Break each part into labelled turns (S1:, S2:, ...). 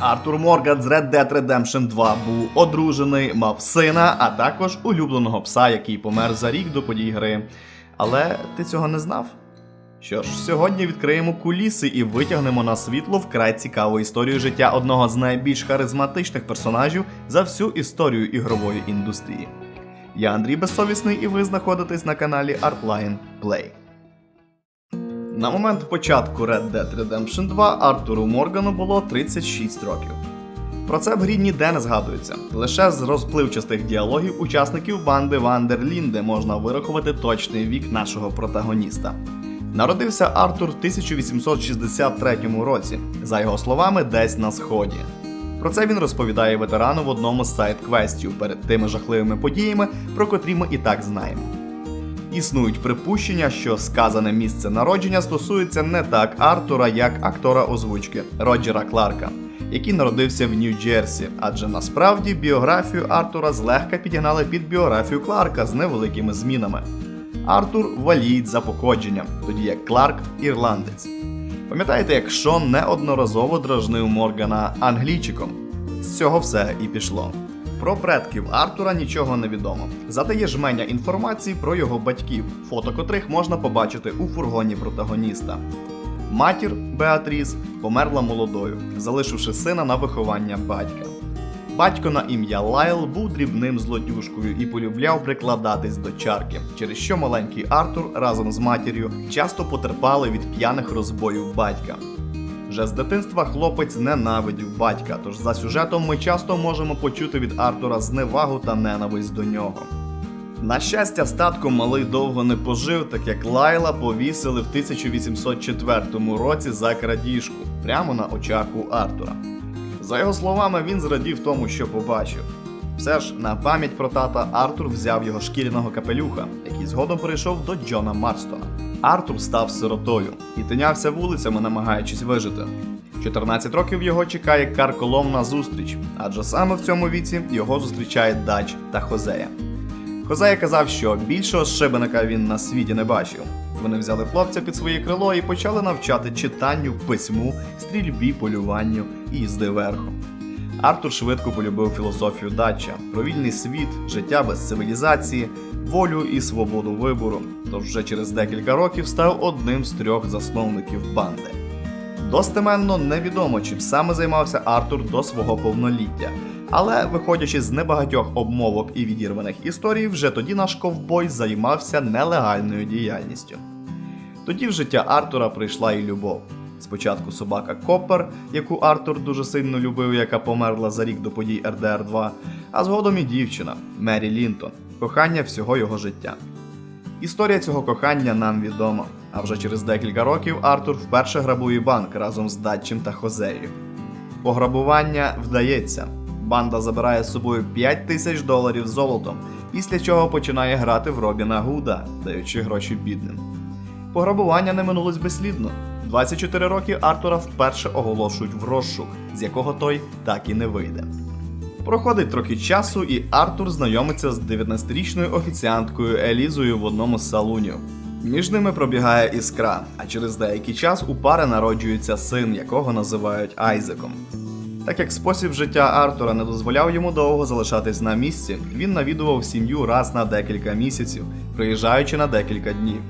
S1: Артур Морган з Red Dead Redemption 2 був одружений, мав сина, а також улюбленого пса, який помер за рік до подій гри. Але ти цього не знав? Що ж, сьогодні відкриємо куліси і витягнемо на світло вкрай цікаву історію життя одного з найбільш харизматичних персонажів за всю історію ігрової індустрії. Я Андрій Безсовісний, і ви знаходитесь на каналі Artline Play. На момент початку Red Dead Redemption 2 Артуру Моргану було 36 років. Про це в грі ніде не згадується. Лише з розпливчастих діалогів учасників банди Вандерлінде можна вирахувати точний вік нашого протагоніста. Народився Артур в 1863 році, за його словами, десь на сході. Про це він розповідає ветерану в одному з сайт-квестів перед тими жахливими подіями, про котрі ми і так знаємо. Існують припущення, що сказане місце народження стосується не так Артура, як актора озвучки Роджера Кларка, який народився в Нью-Джерсі, адже насправді біографію Артура злегка підігнали під біографію Кларка з невеликими змінами. Артур валієць за походженням, тоді як Кларк ірландець. Пам'ятаєте, як Шон неодноразово дражнив Моргана англійчиком? З цього все і пішло. Про предків Артура нічого не відомо. Зате є жменя інформації про його батьків, фото котрих можна побачити у фургоні протагоніста. Матір Беатріс померла молодою, залишивши сина на виховання батька. Батько на ім'я Лайл був дрібним злодюшкою і полюбляв прикладатись до чарки, через що маленький Артур разом з матір'ю часто потерпали від п'яних розбоїв батька. Вже з дитинства хлопець ненавидів батька, тож за сюжетом ми часто можемо почути від Артура зневагу та ненависть до нього. На щастя, статку малий довго не пожив, так як Лайла повісили в 1804 році за крадіжку прямо на очах у Артура. За його словами, він зрадів тому, що побачив. Все ж на пам'ять про тата Артур взяв його шкіряного капелюха, який згодом перейшов до Джона Марстона. Артур став сиротою і тинявся вулицями, намагаючись вижити. 14 років його чекає карколомна зустріч, адже саме в цьому віці його зустрічає Дач та Хозея. Хозея казав, що більшого шибеника він на світі не бачив. Вони взяли хлопця під своє крило і почали навчати читанню, письму, стрільбі, полюванню і їзди верхом. Артур швидко полюбив філософію Датча про вільний світ, життя без цивілізації, волю і свободу вибору. Тож вже через декілька років став одним з трьох засновників банди. Достеменно невідомо, чим саме займався Артур до свого повноліття. Але, виходячи з небагатьох обмовок і відірваних історій, вже тоді наш ковбой займався нелегальною діяльністю. Тоді в життя Артура прийшла і любов. Спочатку собака Коппер, яку Артур дуже сильно любив, яка померла за рік до подій РДР 2, а згодом і дівчина Мері Лінтон, кохання всього його життя. Історія цього кохання нам відома, а вже через декілька років Артур вперше грабує банк разом з Датчем та Хозеєю. Пограбування вдається. Банда забирає з собою 5 тисяч доларів золотом, після чого починає грати в Робіна Гуда, даючи гроші бідним. Пограбування не минулось безслідно. 24 роки Артура вперше оголошують в розшук, з якого той так і не вийде. Проходить трохи часу, і Артур знайомиться з 19-річною офіціанткою Елізою в одному з салунів. Між ними пробігає іскра, а через деякий час у пари народжується син, якого називають Айзеком. Так як спосіб життя Артура не дозволяв йому довго залишатись на місці, він навідував сім'ю раз на декілька місяців, приїжджаючи на декілька днів.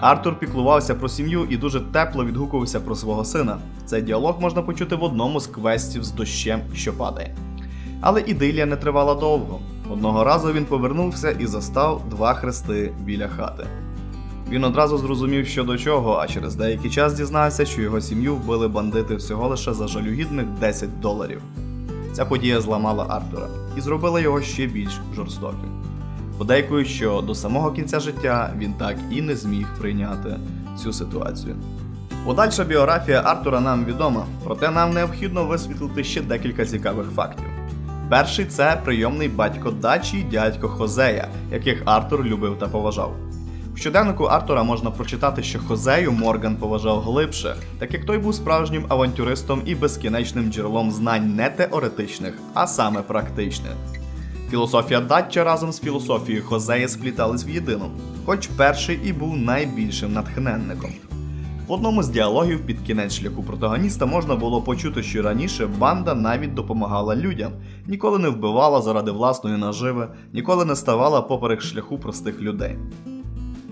S1: Артур піклувався про сім'ю і дуже тепло відгукувався про свого сина. Цей діалог можна почути в одному з квестів з дощем, що падає. Але ідилія не тривала довго. Одного разу він повернувся і застав два хрести біля хати. Він одразу зрозумів, що до чого, а через деякий час дізнався, що його сім'ю вбили бандити всього лише за жалюгідних 10 доларів. Ця подія зламала Артура і зробила його ще більш жорстоким. Подейкують, що до самого кінця життя він так і не зміг прийняти цю ситуацію. Подальша біографія Артура нам відома, проте нам необхідно висвітлити ще декілька цікавих фактів. Перший це прийомний батько Дачі й дядько Хозея, яких Артур любив та поважав. В щоденнику Артура можна прочитати, що Хозею Морган поважав глибше, так як той був справжнім авантюристом і безкінечним джерелом знань не теоретичних, а саме практичних. Філософія Датча разом з філософією Хозея сплітались в єдину, хоч перший і був найбільшим натхненником. В одному з діалогів під кінець шляху протагоніста можна було почути, що раніше банда навіть допомагала людям, ніколи не вбивала заради власної наживи, ніколи не ставала поперек шляху простих людей.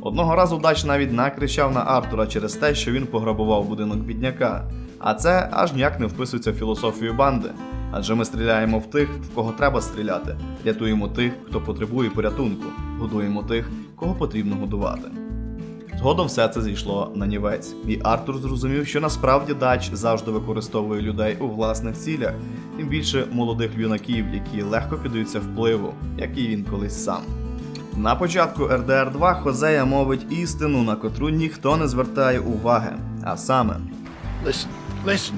S1: Одного разу Дач навіть накричав на Артура через те, що він пограбував будинок бідняка, а це аж ніяк не вписується в філософію банди. Адже ми стріляємо в тих, в кого треба стріляти, рятуємо тих, хто потребує порятунку, годуємо тих, кого потрібно годувати. Згодом все це зійшло на нівець, і Артур зрозумів, що насправді дач завжди використовує людей у власних цілях, тим більше молодих юнаків, які легко піддаються впливу, як і він колись сам. На початку РДР 2 Хозея мовить істину, на котру ніхто не звертає уваги, а саме
S2: Listen, listen.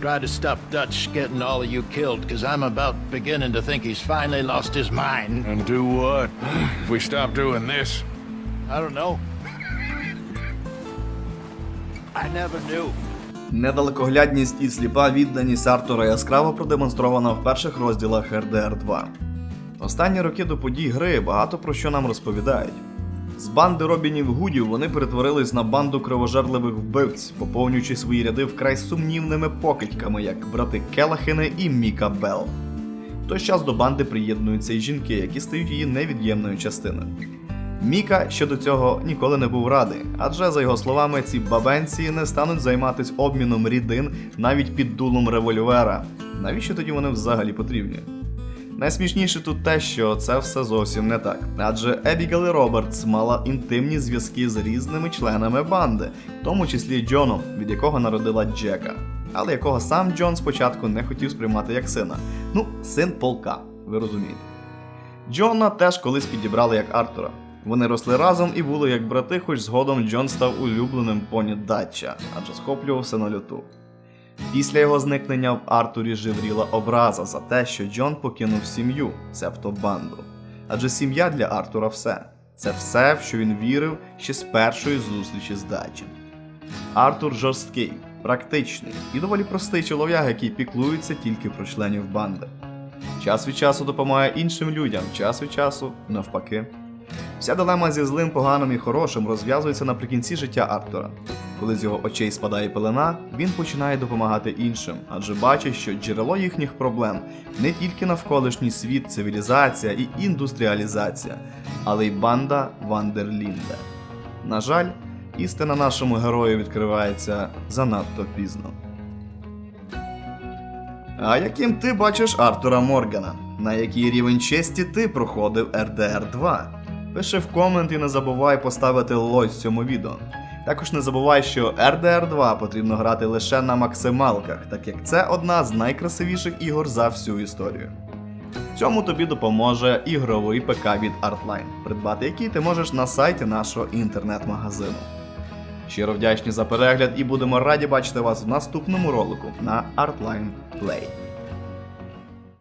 S2: Try to stop Dutch getting all of you killed, because I'm about beginning to think he's finally lost his mind.
S3: And do what? if we stop doing this?
S2: I don't know. I never knew.
S1: Недалекоглядність і сліпа відданість Артура яскраво продемонстрована в перших розділах РДР 2. Останні роки до подій гри багато про що нам розповідають. З банди Робінів Гудів вони перетворились на банду кривожерливих вбивць, поповнюючи свої ряди вкрай сумнівними покидьками, як брати Келахини і Міка Белл. В той час до банди приєднуються й жінки, які стають її невід'ємною частиною. Міка щодо цього ніколи не був радий, адже за його словами, ці бабенці не стануть займатися обміном рідин навіть під дулом револьвера. Навіщо тоді вони взагалі потрібні? Найсмішніше тут те, що це все зовсім не так. Адже Ебігел Робертс мала інтимні зв'язки з різними членами банди, в тому числі Джоном, від якого народила Джека, але якого сам Джон спочатку не хотів сприймати як сина. Ну, син полка, ви розумієте. Джона теж колись підібрали як Артура. Вони росли разом і були як брати, хоч згодом Джон став улюбленим поні Датча, адже схоплювався на льоту. Після його зникнення в Артурі живріла образа за те, що Джон покинув сім'ю, себто банду. Адже сім'я для Артура все. Це все, в що він вірив ще з першої зустрічі з Датчем. Артур жорсткий, практичний і доволі простий чолов'як, який піклується тільки про членів банди. Час від часу допомагає іншим людям, час від часу навпаки. Вся дилема зі злим, поганим і хорошим розв'язується наприкінці життя Артура. Коли з його очей спадає пелена, він починає допомагати іншим, адже бачить, що джерело їхніх проблем не тільки навколишній світ, цивілізація і індустріалізація, але й банда Вандерлінде. На жаль, істина нашому герою відкривається занадто пізно. А яким ти бачиш Артура Моргана? На який рівень честі ти проходив RDR 2? Пиши в комент і не забувай поставити лось цьому відео. Також не забувай, що RDR 2 потрібно грати лише на максималках, так як це одна з найкрасивіших ігор за всю історію. В цьому тобі допоможе ігровий ПК від Artline, придбати який ти можеш на сайті нашого інтернет-магазину. Щиро вдячні за перегляд і будемо раді бачити вас в наступному ролику на Artline Play.